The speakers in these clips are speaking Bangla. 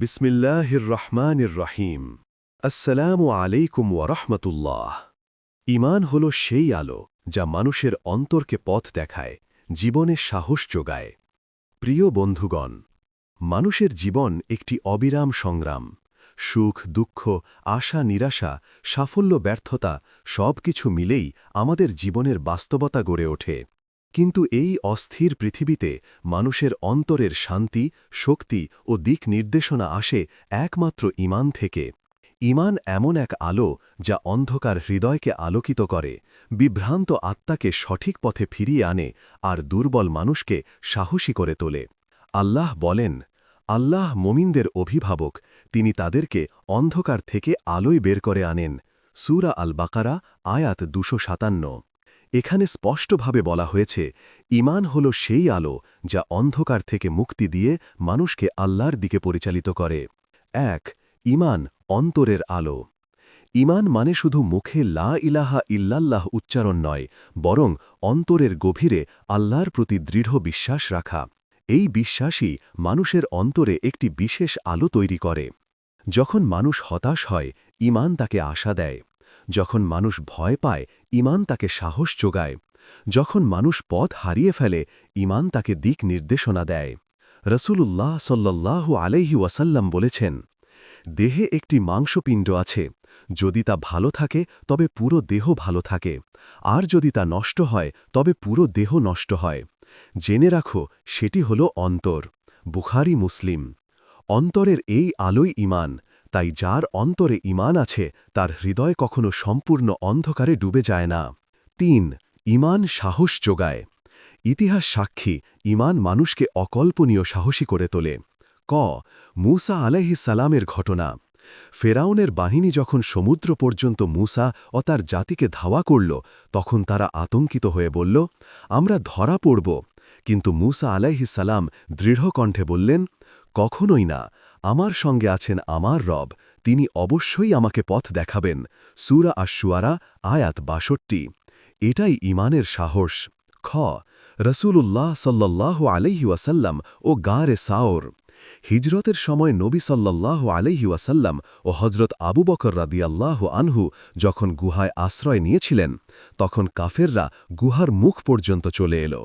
বিসমিল্লাহির রহমানির রহিম আসসালামু আলাইকুম ওয়ারহমতুল্লাহ ইমান হল সেই আলো যা মানুষের অন্তরকে পথ দেখায়, জীবনে সাহস যোগায়। প্রিয় বন্ধুগণ, মানুষের জীবন একটি অবিরাম সংগ্রাম। সুখ, দুঃখ, আশা, নিরাশা, সাফল্য, ব্যর্থতা সব কিছু মিলেই আমাদের জীবনের বাস্তবতা গড়ে ওঠে। কিন্তু এই অস্থির পৃথিবীতে মানুষের অন্তরের শান্তি, শক্তি ও দিক নির্দেশনা আসে একমাত্র ইমান থেকে। ইমান এমন এক আলো যা অন্ধকার হৃদয়কে আলোকিত করে, বিভ্রান্ত আত্মাকে সঠিক পথে ফিরিয়ে আনে আর দুর্বল মানুষকে সাহসী করে তোলে। আল্লাহ বলেন, আল্লাহ মোমিনদের অভিভাবক, তিনি তাদেরকে অন্ধকার থেকে আলোয় বের করে আনেন। সুরা আল বাকারা আয়াত দুশো সাতান্ন। এখানে স্পষ্টভাবে বলা হয়েছে ইমান হল সেই আলো যা অন্ধকার থেকে মুক্তি দিয়ে মানুষকে আল্লাহর দিকে পরিচালিত করে। এক ইমান অন্তরের আলো। ইমান মানে শুধু মুখে লা ইলাহা ইল্লাল্লাহ উচ্চারণ নয়, বরং অন্তরের গভীরে আল্লাহর প্রতি দৃঢ় বিশ্বাস রাখা। এই বিশ্বাসই মানুষের অন্তরে একটি বিশেষ আলো তৈরি করে। যখন মানুষ হতাশ হয় ইমান তাকে আশা দেয়। যখন মানুষ ভয় পায় ইমান তাকে সাহস যোগায়। যখন মানুষ পথ হারিয়ে ফেলে ইমান তাকে দিক নির্দেশনা দেয়। রসুলুল্লাহ সাল্লাল্লাহু আলাইহি ওয়াসাল্লাম বলেছেন, দেহে একটি মাংসপিণ্ড আছে। যদি তা ভালো থাকে, তবে পুরো দেহ ভালো থাকে। আর যদি তা নষ্ট হয়, তবে পুরো দেহ নষ্ট হয়। জেনে রাখো, সেটি হল অন্তর। বুখারি, মুসলিম। অন্তরের এই আলোই ইমান তাই যার অন্তরে ইমান আছে, তার হৃদয় কখনো সম্পূর্ণ অন্ধকারে ডুবে যায় না। তিন ইমান সাহস যোগায়। ইতিহাস সাক্ষী ইমান মানুষকে অকল্পনীয় সাহসী করে তোলে। ক, মুসা সালামের ঘটনা। ফেরাউনের বাহিনী যখন সমুদ্র পর্যন্ত মুসা ও তার জাতিকে ধাওয়া করল, তখন তারা আতঙ্কিত হয়ে বলল, আমরা ধরা পড়ব। কিন্তু মুসা সালাম দৃঢ় কণ্ঠে বললেন, কখনোই না। আমার সঙ্গে আছেন আমার রব, তিনি অবশ্যই আমাকে পথ দেখাবেন। সুরা আশুয়ারা আয়াত বাষট্টি। এটাই ইমানের সাহস। খ, রসুলুল্লাহ সাল্লাহ আলহি ওয়াসাল্লাম ও গারে সাওর। হিজরতের সময় নবী সাল্লাহ আলহি ওয়াসাল্লাম ও হজরত আবু বকর রাদিয়াল্লাহ আনহু যখন গুহায় আশ্রয় নিয়েছিলেন, তখন কাফেররা গুহার মুখ পর্যন্ত চলে এলো।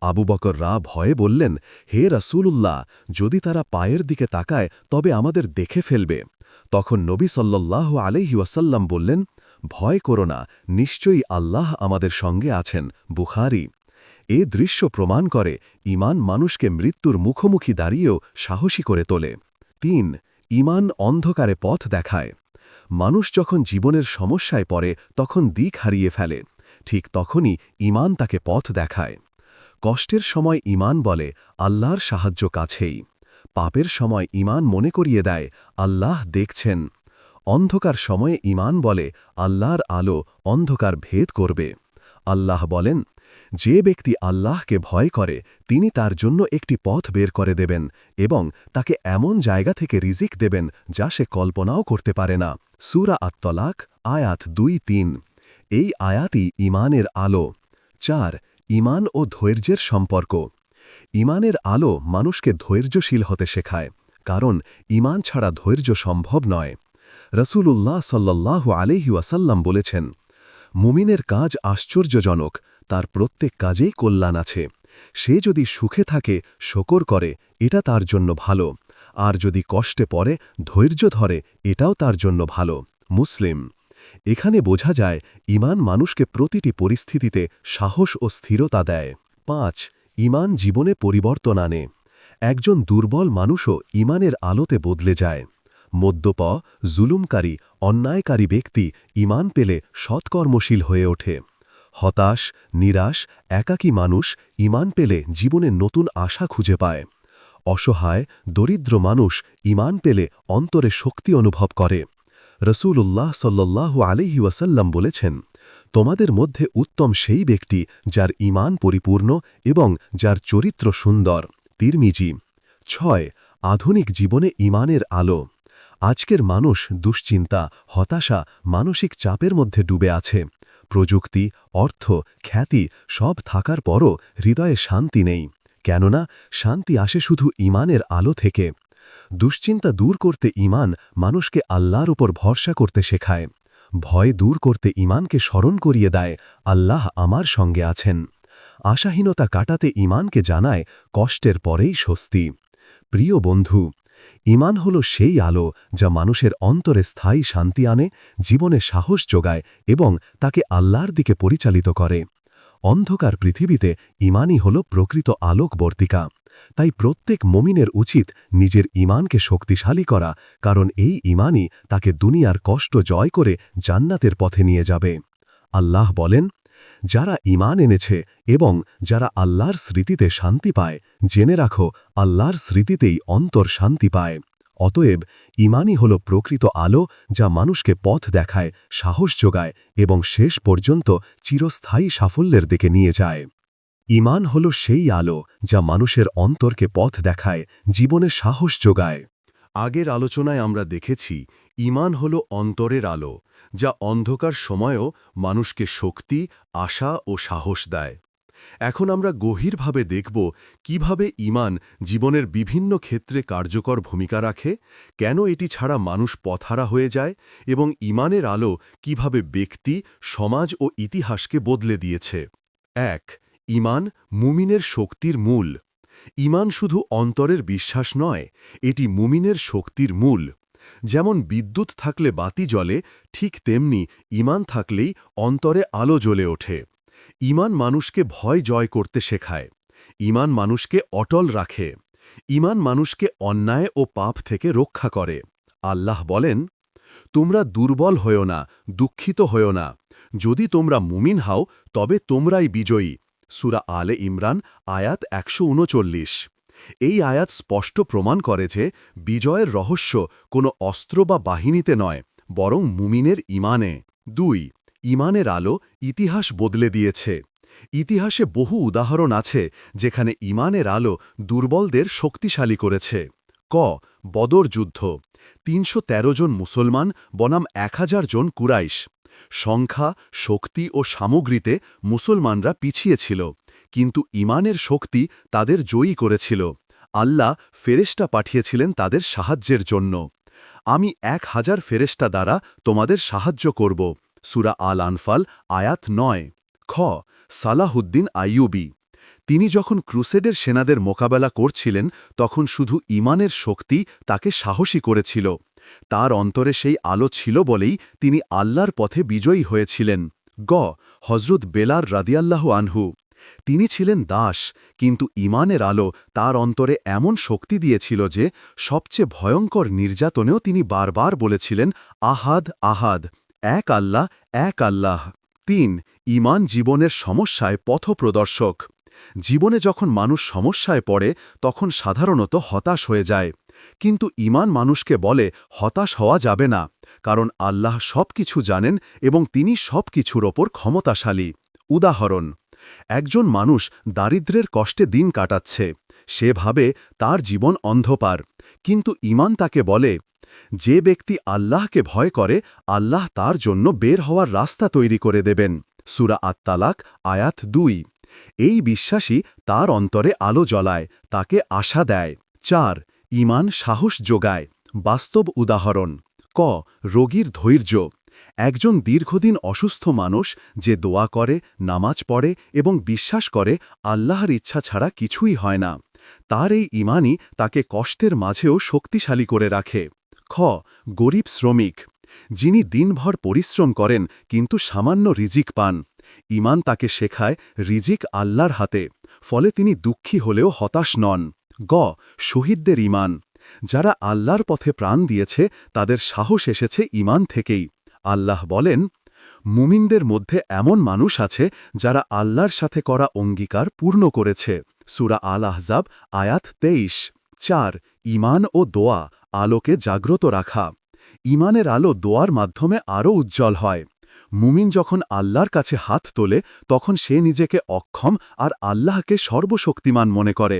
আবু বকর রা ভয়ে বললেন, হে রাসূলুল্লাহ, যদি তারা পায়ের দিকে তাকায়, তবে আমাদের দেখে ফেলবে। তখন নবী সাল্লাহ আলহি ওয়াসাল্লাম বললেন, ভয় করো না, নিশ্চয়ই আল্লাহ আমাদের সঙ্গে আছেন, বুখারি। এ দৃশ্য প্রমাণ করে ইমান মানুষকে মৃত্যুর মুখোমুখি দাঁড়িয়েও সাহসী করে তোলে। তিন ইমান অন্ধকারে পথ দেখায়। মানুষ যখন জীবনের সমস্যায় পড়ে, তখন দিক হারিয়ে ফেলে। ঠিক তখনই ইমান তাকে পথ দেখায়। কষ্টের সময় ইমান বলে আল্লাহর সাহায্য কাছেই। পাপের সময় ইমান মনে করিয়ে দেয়, আল্লাহ দেখছেন। অন্ধকার সময়ে ইমান বলে আল্লাহর আলো অন্ধকার ভেদ করবে। আল্লাহ বলেন, যে ব্যক্তি আল্লাহকে ভয় করে, তিনি তার জন্য একটি পথ বের করে দেবেন এবং তাকে এমন জায়গা থেকে রিজিক দেবেন যা সে কল্পনাও করতে পারে না। সুরা আত্তলাক, আয়াত দুই তিন। এই আয়াতই ইমানের আলো। চার ইমান ও ধৈর্যের সম্পর্ক। ইমানের আলো মানুষকে ধৈর্যশীল হতে শেখায়, কারণ ইমান ছাড়া ধৈর্য সম্ভব নয়। রসুলুল্লাহ সাল্লাহ আলিহি ওয়াসাল্লাম বলেছেন, মুমিনের কাজ আশ্চর্যজনক, তার প্রত্যেক কাজেই কল্যাণ আছে। সে যদি সুখে থাকে, শকর করে, এটা তার জন্য ভালো। আর যদি কষ্টে পড়ে, ধৈর্য ধরে, এটাও তার জন্য ভালো। মুসলিম এখানে বোঝা যায়, ইমান মানুষকে প্রতিটি পরিস্থিতিতে সাহস ও স্থিরতা দেয়। পাঁচ, ইমান জীবনে পরিবর্তন আনে। একজন দুর্বল মানুষও ইমানের আলোতে বদলে যায়। মদ্যপ, জুলুমকারী, অন্যায়কারী ব্যক্তি ইমান পেলে সৎকর্মশীল হয়ে ওঠে। হতাশ, নিরাশ, একাকী মানুষ ইমান পেলে জীবনে নতুন আশা খুঁজে পায়। অসহায়, দরিদ্র মানুষ ইমান পেলে অন্তরে শক্তি অনুভব করে। রসুল্লাহ সাল্লাহ আলিহি ওয়াসাল্লাম বলেছেন, তোমাদের মধ্যে উত্তম সেই ব্যক্তি যার ইমান পরিপূর্ণ এবং যার চরিত্র সুন্দর। তিরমিজি, ছয়, আধুনিক জীবনে ইমানের আলো। আজকের মানুষ দুশ্চিন্তা, হতাশা, মানসিক চাপের মধ্যে ডুবে আছে। প্রযুক্তি, অর্থ, খ্যাতি সব থাকার পরও হৃদয়ে শান্তি নেই। কেননা, শান্তি আসে শুধু ইমানের আলো থেকে। দুশ্চিন্তা দূর করতে ইমান মানুষকে আল্লাহর উপর ভরসা করতে শেখায়। ভয় দূর করতে ইমানকে স্মরণ করিয়ে দেয়, আল্লাহ আমার সঙ্গে আছেন। আশাহীনতা কাটাতে ইমানকে জানায়, কষ্টের পরেই স্বস্তি। প্রিয় বন্ধু ইমান হল সেই আলো যা মানুষের অন্তরে স্থায়ী শান্তি আনে, জীবনে সাহস যোগায় এবং তাকে আল্লাহর দিকে পরিচালিত করে। অন্ধকার পৃথিবীতে ইমানই হল প্রকৃত আলোকবর্তিকা। তাই প্রত্যেক মমিনের উচিত নিজের ইমানকে শক্তিশালী করা, কারণ এই ইমানই তাকে দুনিয়ার কষ্ট জয় করে জান্নাতের পথে নিয়ে যাবে। আল্লাহ বলেন, যারা ইমান এনেছে এবং যারা আল্লাহর স্মৃতিতে শান্তি পায়, জেনে রাখো, আল্লাহর স্মৃতিতেই অন্তর শান্তি পায়। অতএব ইমানই হল প্রকৃত আলো, যা মানুষকে পথ দেখায়, সাহস যোগায় এবং শেষ পর্যন্ত চিরস্থায়ী সাফল্যের দিকে নিয়ে যায়। ইমান হল সেই আলো, যা মানুষের অন্তরকে পথ দেখায়, জীবনে সাহস যোগায়। আগের আলোচনায় আমরা দেখেছি, ইমান হল অন্তরের আলো, যা অন্ধকার সময়েও মানুষকে শক্তি, আশা ও সাহস দেয়। এখন আমরা গভীরভাবে দেখব কীভাবে ইমান জীবনের বিভিন্ন ক্ষেত্রে কার্যকর ভূমিকা রাখে, কেন এটি ছাড়া মানুষ পথারা হয়ে যায় এবং ইমানের আলো কীভাবে ব্যক্তি, সমাজ ও ইতিহাসকে বদলে দিয়েছে। এক, ইমান মুমিনের শক্তির মূল। ইমান শুধু অন্তরের বিশ্বাস নয়, এটি মুমিনের শক্তির মূল। যেমন বিদ্যুৎ থাকলে বাতি জ্বলে, ঠিক তেমনি ইমান থাকলেই অন্তরে আলো জ্বলে ওঠে। ইমান মানুষকে ভয় জয় করতে শেখায়। ইমান মানুষকে অটল রাখে। ইমান মানুষকে অন্যায় ও পাপ থেকে রক্ষা করে। আল্লাহ বলেন, তোমরা দুর্বল হও না, দুঃখিত হও না। যদি তোমরা মুমিন হাও, তবে তোমরাই বিজয়ী। সুরা আলে ইমরান, আয়াত একশো উনচল্লিশ। এই আয়াত স্পষ্ট প্রমাণ করে যে বিজয়ের রহস্য কোনো অস্ত্র বা বাহিনীতে নয়, বরং মুমিনের ইমানে। দুই ইমানের আলো ইতিহাস বদলে দিয়েছে। ইতিহাসে বহু উদাহরণ আছে যেখানে ইমানের আলো দুর্বলদের শক্তিশালী করেছে। ক. বদর যুদ্ধ। তিনশো তেরো জন মুসলমান, বনাম এক হাজার জন কুরাইশ। সংখ্যা, শক্তি ও সামগ্রীতে মুসলমানরা পিছিয়ে ছিল, কিন্তু ইমানের শক্তি তাদের জয়ী করেছিল। আল্লাহ ফেরেস্টা পাঠিয়েছিলেন তাদের সাহায্যের জন্য। আমি এক হাজার ফেরেস্টা দ্বারা তোমাদের সাহায্য করব। সুরা আল আনফাল আয়াত নয়। খ, সালাহুদ্দিন আইয়ুবি। তিনি যখন ক্রুসেডের সেনাদের মোকাবেলা করছিলেন, তখন শুধু ইমানের শক্তি তাকে সাহসী করেছিল। তার অন্তরে সেই আলো ছিল বলেই তিনি আল্লাহর পথে বিজয়ী হয়েছিলেন। গ হজরত বেলার রাদিয়াল্লাহ আনহু। তিনি ছিলেন দাস, কিন্তু ইমানের আলো তার অন্তরে এমন শক্তি দিয়েছিল যে, সবচেয়ে ভয়ঙ্কর নির্যাতনেও তিনি বারবার বলেছিলেন, আহাদ আহাদ। এক আল্লাহ এক আল্লাহ। তিন ইমান জীবনের সমস্যায় পথপ্রদর্শক। জীবনে যখন মানুষ সমস্যায় পড়ে, তখন সাধারণত হতাশ হয়ে যায়। কিন্তু ইমান মানুষকে বলে, হতাশ হওয়া যাবে না। কারণ আল্লাহ সব কিছু জানেন এবং তিনি সব কিছুর ওপর ক্ষমতাশালী। উদাহরণ, একজন মানুষ দারিদ্রের কষ্টে দিন কাটাচ্ছে। সে ভাবে তার জীবন অন্ধকার। কিন্তু ইমান তাকে বলে যে ব্যক্তি আল্লাহকে ভয় করে, আল্লাহ তার জন্য বের হওয়ার রাস্তা তৈরি করে দেবেন। সুরা আত্মালাক আয়াত দুই। এই বিশ্বাসী তার অন্তরে আলো জ্বলায়, তাকে আশা দেয়। চার ইমান সাহস যোগায়। বাস্তব উদাহরণ, ক, রোগীর ধৈর্য। একজন দীর্ঘদিন অসুস্থ মানুষ যে দোয়া করে, নামাজ পড়ে এবং বিশ্বাস করে, আল্লাহর ইচ্ছা ছাড়া কিছুই হয় না। তার এই ইমানই তাকে কষ্টের মাঝেও শক্তিশালী করে রাখে। খ, গরিব শ্রমিক। যিনি দিনভর পরিশ্রম করেন, কিন্তু সামান্য রিজিক পান। ইমান তাকে শেখায় রিজিক আল্লাহর হাতে, ফলে তিনি দুঃখী হলেও হতাশ নন। গ, শহীদদের ইমান যারা আল্লাহর পথে প্রাণ দিয়েছে, তাদের সাহস এসেছে ইমান থেকেই। আল্লাহ বলেন, মুমিনদের মধ্যে এমন মানুষ আছে, যারা আল্লাহর সাথে করা অঙ্গীকার পূর্ণ করেছে। সুরা আল আহজাব আয়াত তেইশ। চার ইমান ও দোয়া। আলোকে জাগ্রত রাখা। ইমানের আলো দোয়ার মাধ্যমে আরও উজ্জ্বল হয়। মুমিন যখন আল্লাহর কাছে হাত তোলে, তখন সে নিজেকে অক্ষম আর আল্লাহকে সর্বশক্তিমান মনে করে।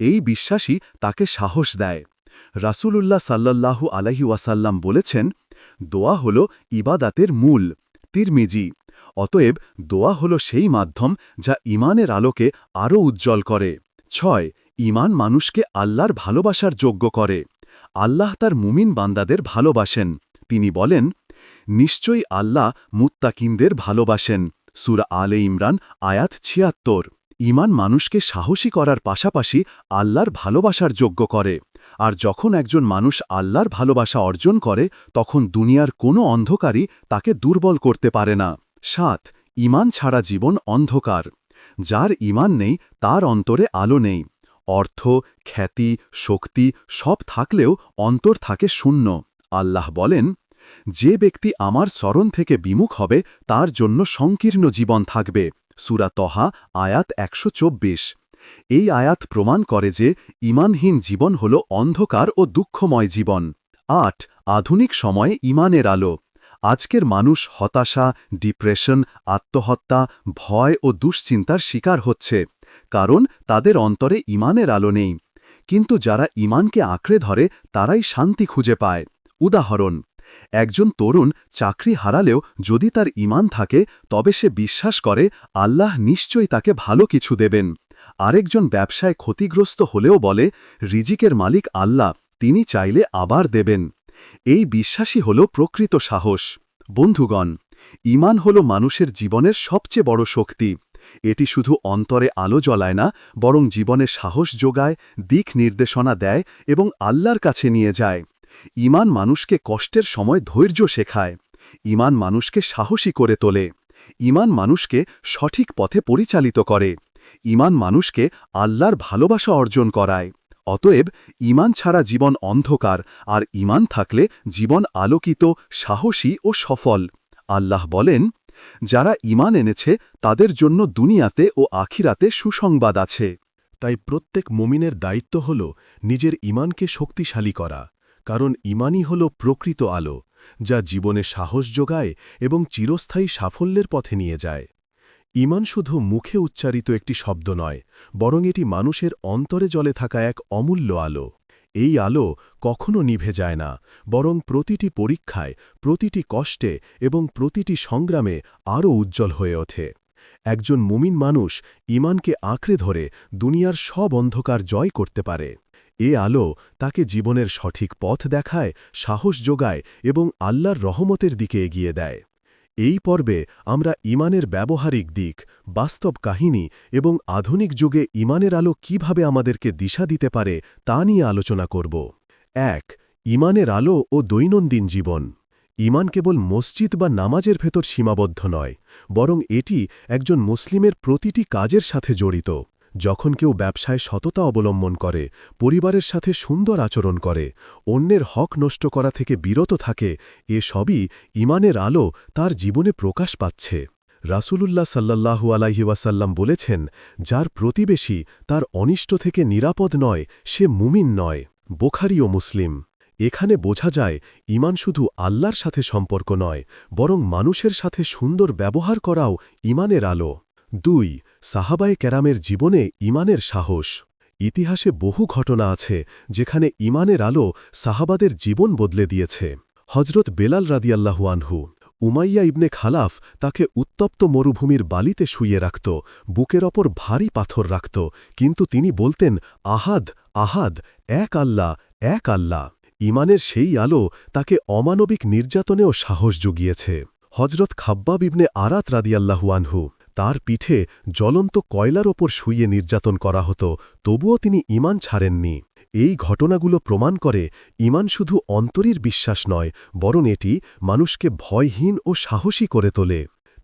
এই বিশ্বাসই তাকে সাহস দেয়। রাসূলুল্লাহ সাল্লাল্লাহু আলহি ওয়াসাল্লাম বলেছেন, দোয়া হল ইবাদাতের মূল। তিরমিজি, অতএব দোয়া হল সেই মাধ্যম যা ইমানের আলোকে আরও উজ্জ্বল করে। ছয় ইমান মানুষকে আল্লাহর ভালোবাসার যোগ্য করে। আল্লাহ তার মুমিন বান্দাদের ভালোবাসেন। তিনি বলেন, নিশ্চয়ই আল্লাহ মুত্তাকিনদের ভালোবাসেন। সুরা আলে ইমরান, আয়াত ছিয়াত্তর। ইমান মানুষকে সাহসী করার পাশাপাশি আল্লাহর ভালোবাসার যোগ্য করে। আর যখন একজন মানুষ আল্লাহর ভালোবাসা অর্জন করে, তখন দুনিয়ার কোনো অন্ধকারই তাকে দুর্বল করতে পারে না। সাত ইমান ছাড়া জীবন অন্ধকার। যার ইমান নেই, তার অন্তরে আলো নেই। অর্থ, খ্যাতি, শক্তি সব থাকলেও অন্তর থাকে শূন্য। আল্লাহ বলেন, যে ব্যক্তি আমার স্মরণ থেকে বিমুখ হবে, তার জন্য সংকীর্ণ জীবন থাকবে। সুরা তহা, আয়াত একশো চব্বিশ। এই আয়াত প্রমাণ করে যে ইমানহীন জীবন হল অন্ধকার ও দুঃখময় জীবন। আট, আধুনিক সময়ে ইমানের আলো। আজকের মানুষ হতাশা, ডিপ্রেশন, আত্মহত্যা, ভয় ও দুশ্চিন্তার শিকার হচ্ছে। কারণ তাদের অন্তরে ইমানের আলো নেই। কিন্তু যারা ইমানকে আঁকড়ে ধরে, তারাই শান্তি খুঁজে পায়। উদাহরণ, একজন তরুণ চাকরি হারালেও যদি তার ইমান থাকে, তবে সে বিশ্বাস করে, আল্লাহ নিশ্চয়ই তাকে ভালো কিছু দেবেন। আরেকজন ব্যবসায় ক্ষতিগ্রস্ত হলেও বলে, রিজিকের মালিক আল্লাহ, তিনি চাইলে আবার দেবেন। এই বিশ্বাসই হল প্রকৃত সাহস। বন্ধুগণ, ইমান হল মানুষের জীবনের সবচেয়ে বড় শক্তি। এটি শুধু অন্তরে আলো জ্বলায় না, বরং জীবনে সাহস যোগায়, দিক নির্দেশনা দেয় এবং আল্লাহর কাছে নিয়ে যায়। ইমান মানুষকে কষ্টের সময় ধৈর্য শেখায়। ইমান মানুষকে সাহসী করে তোলে। ইমান মানুষকে সঠিক পথে পরিচালিত করে। ইমান মানুষকে আল্লাহর ভালোবাসা অর্জন করায়। অতএব ইমান ছাড়া জীবন অন্ধকার, আর ইমান থাকলে জীবন আলোকিত, সাহসী ও সফল। আল্লাহ বলেন যারা ইমান এনেছে, তাদের জন্য দুনিয়াতে ও আখিরাতে সুসংবাদ আছে। তাই প্রত্যেক মুমিনের দায়িত্ব হল নিজের ইমানকে শক্তিশালী করা, কারণ ইমানই হল প্রকৃত আলো, যা জীবনে সাহস যোগায় এবং চিরস্থায়ী সাফল্যের পথে নিয়ে যায়। ইমান শুধু মুখে উচ্চারিত একটি শব্দ নয়, বরং এটি মানুষের অন্তরে জলে থাকা এক অমূল্য আলো। এই আলো কখনো নিভে যায় না, বরং প্রতিটি পরীক্ষায়, প্রতিটি কষ্টে এবং প্রতিটি সংগ্রামে আরও উজ্জ্বল হয়ে ওঠে। একজন মুমিন মানুষ ইমানকে আঁকড়ে ধরে দুনিয়ার সব অন্ধকার জয় করতে পারে। এ আলো তাকে জীবনের সঠিক পথ দেখায়, সাহস যোগায় এবং আল্লাহর রহমতের দিকে এগিয়ে দেয়। এই পর্বে আমরা ইমানের ব্যবহারিক দিক, বাস্তব কাহিনী এবং আধুনিক যুগে ইমানের আলো কীভাবে আমাদেরকে দিশা দিতে পারে তা নিয়ে আলোচনা করব। এক, ইমানের আলো ও দৈনন্দিন জীবন। ইমান কেবল মসজিদ বা নামাজের ভেতর সীমাবদ্ধ নয়, বরং এটি একজন মুসলিমের প্রতিটি কাজের সাথে জড়িত। যখন কেউ ব্যবসায় সততা অবলম্বন করে, পরিবারের সাথে সুন্দর আচরণ করে, অন্যের হক নষ্ট করা থেকে বিরত থাকে, এ সবই ইমানের আলো তার জীবনে প্রকাশ পাচ্ছে। রাসূলুল্লাহ সাল্লাল্লাহু আলাইহি ওয়াসাল্লাম বলেছেন, যার প্রতিবেশী তার অনিষ্ট থেকে নিরাপদ নয়, সে মুমিন নয়। বোখারি ও মুসলিম। এখানে বোঝা যায় ইমান শুধু আল্লাহর সাথে সম্পর্ক নয়, বরং মানুষের সাথে সুন্দর ব্যবহার করাও ইমানের আলো। দুই, সাহাবায়ে ক্যারামের জীবনে ইমানের সাহস। ইতিহাসে বহু ঘটনা আছে যেখানে ইমানের আলো সাহাবাদের জীবন বদলে দিয়েছে। হজরত বেলাল রাদিয়াল্লাহু আনহু, উমাইয়া ইবনে খালাফ তাকে উত্তপ্ত মরুভূমির বালিতে শুইয়ে রাখত, বুকের ওপর ভারী পাথর রাখত, কিন্তু তিনি বলতেন, আহাদ আহাদ, এক আল্লাহ এক আল্লাহ। ইমানের সেই আলো তাকে অমানবিক নির্যাতনেও সাহস জুগিয়েছে। হজরত খাব্বাব ইবনে আরাত রাদিয়াল্লাহু আনহু তার পিঠে জ্বলন্ত কয়লার ওপর শুইয়ে নির্যাতন করা হতো, তবুও তিনি ইমান ছাড়েননি। এই ঘটনাগুলো প্রমাণ করে ইমান শুধু অন্তরীর বিশ্বাস নয়, বরং এটি মানুষকে ভয়হীন ও সাহসী করে তোলে।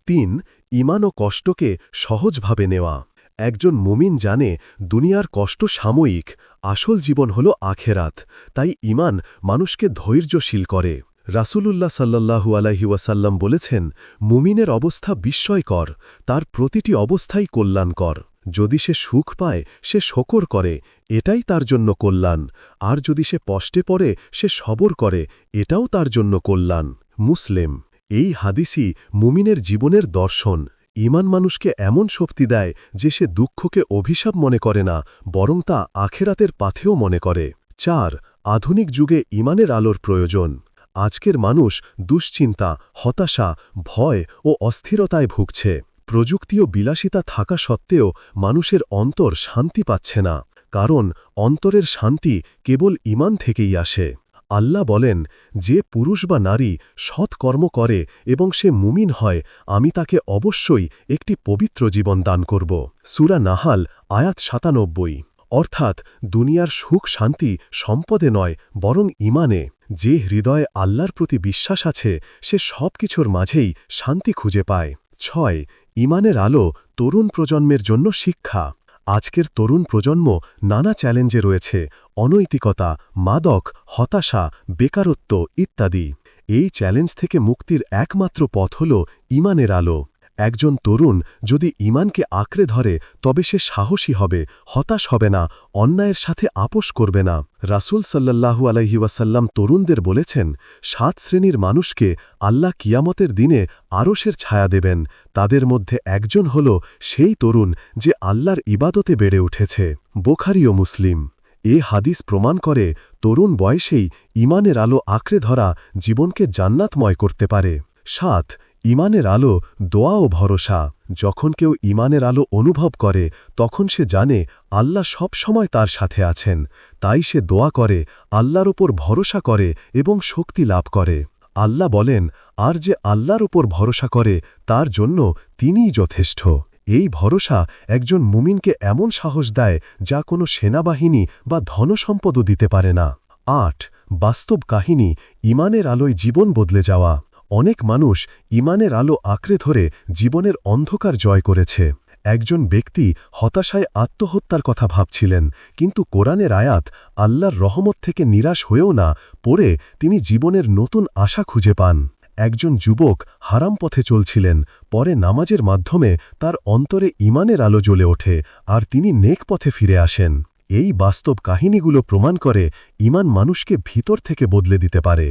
তিন ইমান ও কষ্টকে সহজভাবে নেওয়া। একজন মুমিন জানে, দুনিয়ার কষ্ট সাময়িক, আসল জীবন হল আখেরাত, তাই ইমান মানুষকে ধৈর্যশীল করে। রাসূলুল্লাহ সাল্লাল্লাহু আলাইহি ওয়াসাল্লাম বলেছেন, মুমিনের অবস্থা বিস্ময়কর, তার প্রতিটি অবস্থাই কল্যাণকর। যদি সে সুখ পায়, সে শকর করে, এটাই তার জন্য কল্যাণ। আর যদি সে পষ্টে পড়ে, সে সবর করে, এটাও তার জন্য কল্যাণ। মুসলিম, এই হাদিসই মুমিনের জীবনের দর্শন। ইমান মানুষকে এমন শক্তি দেয় যে সে দুঃখকে অভিশাপ মনে করে না, বরং তা আখেরাতের পাথেও মনে করে। চার, আধুনিক যুগে ইমানের আলোর প্রয়োজন। আজকের মানুষ দুশ্চিন্তা, হতাশা, ভয় ও অস্থিরতায় ভুগছে। প্রযুক্তি ও বিলাসিতা থাকা সত্ত্বেও মানুষের অন্তর শান্তি পাচ্ছে না। কারণ অন্তরের শান্তি কেবল ইমান থেকেই আসে। আল্লাহ বলেন, যে পুরুষ বা নারী সৎ কর্ম করে এবং সে মুমিন হয়, আমি তাকে অবশ্যই একটি পবিত্র জীবন দান করব। সুরা নাহাল, আয়াত সাতানব্বই। অর্থাৎ দুনিয়ার সুখ শান্তি সম্পদে নয়, বরং ইমানে যে হৃদয়ে আল্লাহর প্রতি বিশ্বাস আছে, সে সব কিছুর মাঝেই শান্তি খুঁজে পায়। ছয়, ইমানের আলো তরুণ প্রজন্মের জন্য শিক্ষা। আজকের তরুণ প্রজন্ম নানা চ্যালেঞ্জে রয়েছে, অনৈতিকতা, মাদক, হতাশা, বেকারত্ব ইত্যাদি। এই চ্যালেঞ্জ থেকে মুক্তির একমাত্র পথ হল ইমানের আলো। একজন তরুণ যদি ইমানকে আঁকড়ে ধরে, তবে সে সাহসী হবে, হতাশ হবে না, অন্যায়ের সাথে আপোষ করবে না। রাসুল সাল্লাহু আলহি ওয়াসাল্লাম তরুণদের বলেছেন, সাত শ্রেণির মানুষকে আল্লাহ কিয়ামতের দিনে আরশের ছায়া দেবেন। তাদের মধ্যে একজন হল সেই তরুণ যে আল্লাহর ইবাদতে বেড়ে উঠেছে। বোখারি ও মুসলিম। এ হাদিস প্রমাণ করে তরুণ বয়সেই ইমানের আলো আঁকড়ে ধরা জীবনকে জান্নাতময় করতে পারে। সাত ইমানের আলো দোয়া ও ভরসা। যখন কেউ ইমানের আলো অনুভব করে, তখন সে জানে আল্লাহ সব সময় তার সাথে আছেন। তাই সে দোয়া করে, আল্লাহর ওপর ভরসা করে এবং শক্তি লাভ করে। আল্লাহ বলেন, আর যে আল্লাহর ওপর ভরসা করে, তার জন্য তিনিই যথেষ্ট। এই ভরসা একজন মুমিনকে এমন সাহস দেয়, যা কোনো সেনাবাহিনী বা ধনসম্পদও দিতে পারে না। আট, বাস্তব কাহিনী, ইমানের আলোয় জীবন বদলে যাওয়া। অনেক মানুষ ইমানের আলো আঁকড়ে ধরে জীবনের অন্ধকার জয় করেছে। একজন ব্যক্তি হতাশায় আত্মহত্যার কথা ভাবছিলেন, কিন্তু কোরআনের আয়াত আল্লাহর রহমত থেকে নিরাশ হয়েও না পড়ে তিনি জীবনের নতুন আশা খুঁজে পান। একজন যুবক হারাম পথে চলছিলেন, পরে নামাজের মাধ্যমে তার অন্তরে ইমানের আলো জ্বলে ওঠে আর তিনি নেক পথে ফিরে আসেন। এই বাস্তব কাহিনীগুলো প্রমাণ করে ইমান মানুষকে ভিতর থেকে বদলে দিতে পারে।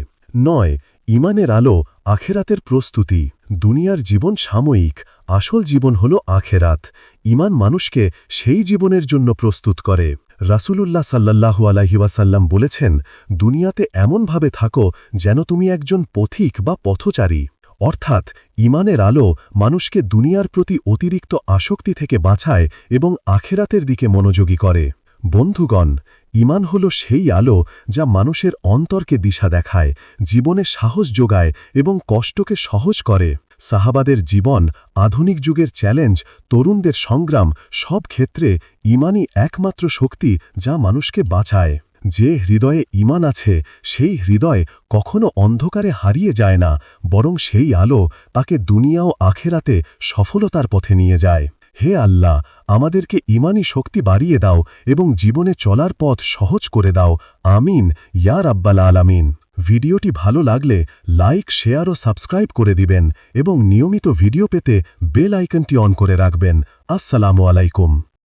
নয় ইমানের আলো আখেরাতের প্রস্তুতি। দুনিয়ার জীবন সাময়িক, আসল জীবন হল আখেরাত। ইমান মানুষকে সেই জীবনের জন্য প্রস্তুত করে। রাসূলুল্লাহ সাল্লাল্লাহু আলাইহি ওয়াসাল্লাম বলেছেন, দুনিয়াতে এমনভাবে থাকো যেন তুমি একজন পথিক বা পথচারী। অর্থাৎ ইমানের আলো মানুষকে দুনিয়ার প্রতি অতিরিক্ত আসক্তি থেকে বাঁচায় এবং আখেরাতের দিকে মনোযোগী করে। বন্ধুগণ ইমান হল সেই আলো যা মানুষের অন্তরকে দিশা দেখায়, জীবনে সাহস যোগায় এবং কষ্টকে সহজ করে। সাহাবাদের জীবন, আধুনিক যুগের চ্যালেঞ্জ, তরুণদের সংগ্রাম সব ক্ষেত্রে ইমানই একমাত্র শক্তি যা মানুষকে বাঁচায়। যে হৃদয়ে ইমান আছে, সেই হৃদয় কখনো অন্ধকারে হারিয়ে যায় না, বরং সেই আলো তাকে দুনিয়া ও আখেরাতে সফলতার পথে নিয়ে যায়। হে আল্লাহ, আমাদেরকে ইমানি শক্তি বাড়িয়ে দাও এবং জীবনে চলার পথ সহজ করে দাও। আমিন, ইয়া রাব্বাল আলামিন। ভিডিওটি ভালো লাগলে লাইক, শেয়ার ও সাবস্ক্রাইব করে দিবেন এবং নিয়মিত ভিডিও পেতে বেল আইকনটি অন করে রাখবেন। আসসালামু আলাইকুম।